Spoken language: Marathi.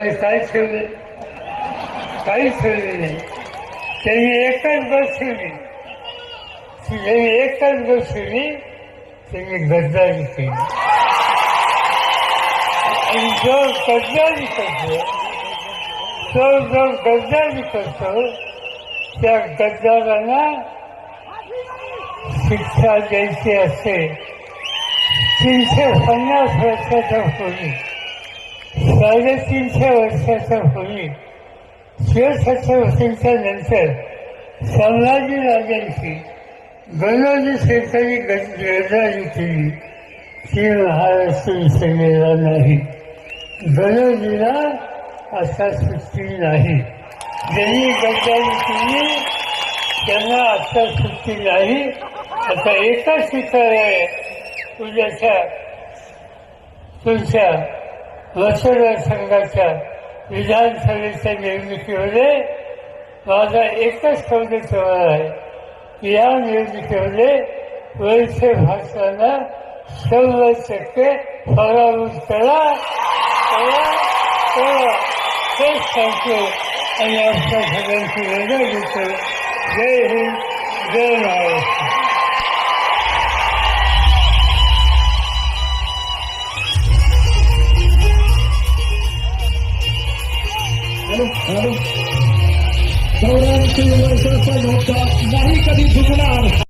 काय ठेवले. काहीच ठेवले नाही. त्यांनी एकच बस ठेवली. त्यांनी एकच बस ठेवली. त्यांनी गद्दारी केली. आणि जो गद्दारी करतो तो जो गद्दारी करतो त्या गद्दारांना शिक्षा द्यायची असते तीनशे पन्नास वर्षाच्या पूर्वी साडेतीनशे वर्षाच्या पूर्वी शिवछत्रपतींच्या नंतर संभाजी राजांची गणोजी शेतकरी गद्दारी केली ती महाराष्ट्र विसरलेला नाही गणोजीला असा सुट्टी नाही ज्यांनी गद्दारी केली त्यांना आता सुट्टी नाही आता एकच विचार आहे उद्याच्या तुमच्या मतदारसंघाच्या विधानसभेच्या निवडणुकीमध्ये माझा एकच शब्द सवाल आहे की या निवडणुकीमध्ये वैसे भाषणाला शंभर टक्के पराभूत करा तेच सांगतो आणि आपल्या सगळ्यांची वेगळं घेतो. जय हिंद जय महाराष्ट्र. चौऱ्याऐंशी वर्षाचा मोठा नाही कधी झुकणार.